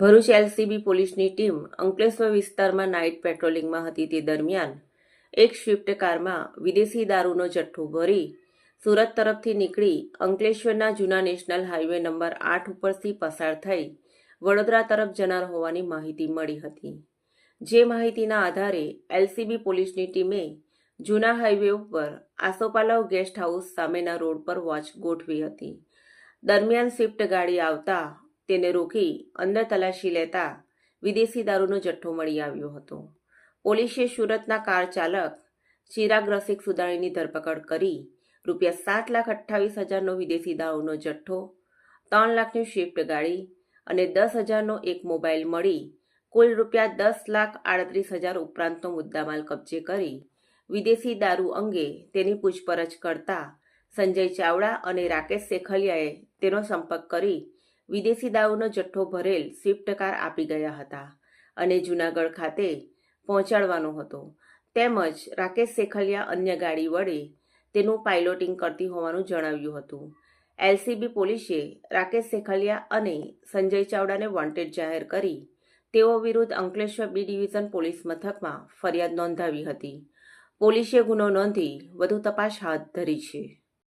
Bharuch LCB પોલીસની team Ankleshwar વિસ્તારમાં night પેટ્રોલિંગમાં હતી તે દરમિયાન એક સ્વિફ્ટ કારમાં વિદેશી દારૂનો જથ્થો ભરી સુરત તરફથી નીકળી અંકલેશ્વરના જૂના નેશનલ હાઈવે નંબર આઠ ઉપરથી પસાર થઈ વડોદરા તરફ જનાર હોવાની માહિતી મળી હતી. જે માહિતીના આધારે એલસીબી પોલીસની ટીમે જૂના હાઈવે ઉપર આસોપાલવ ગેસ્ટ હાઉસ સામેના રોડ પર વોચ ગોઠવી હતી. દરમિયાન સ્વિફ્ટ ગાડી આવતા તેને રોકી અંદર તલાશી લેતા વિદેશી દારૂનો જથ્થો મળી આવ્યો હતો. પોલીસે સુરતના કાર ચાલક ચિરાગ રસિક સુદાણીની ધરપકડ કરી રૂપિયા સાત લાખ અઠ્ઠાવીસ હજારનો વિદેશી દારૂનો જથ્થો, ત્રણ લાખની સ્વિફ્ટ ગાડી અને દસ હજારનો એક મોબાઈલ મળી કુલ રૂપિયા દસ લાખ આડત્રીસ હજાર ઉપરાંતનો મુદ્દામાલ કબજે કરી વિદેશી દારૂ અંગે તેની પૂછપરછ કરતા સંજય ચાવડા અને રાકેશ શેખલિયાએ તેનો સંપર્ક કરી વિદેશી દારૂનો જથ્થો ભરેલ સ્વિફ્ટ કાર આપી ગયા હતા અને જૂનાગઢ ખાતે પહોંચાડવાનો હતો. તેમજ રાકેશ શેખલિયા અન્ય ગાડી વડે તેનું પાઇલોટિંગ કરતી હોવાનું જણાવ્યું હતું. એલસીબી પોલીસે રાકેશ શેખલિયા અને સંજય ચાવડાને વોન્ટેડ જાહેર કરી તેઓ વિરુદ્ધ અંકલેશ્વર બી ડિવિઝન પોલીસ મથકમાં ફરિયાદ નોંધાવી હતી. પોલીસે ગુનો નોંધી વધુ તપાસ હાથ ધરી છે.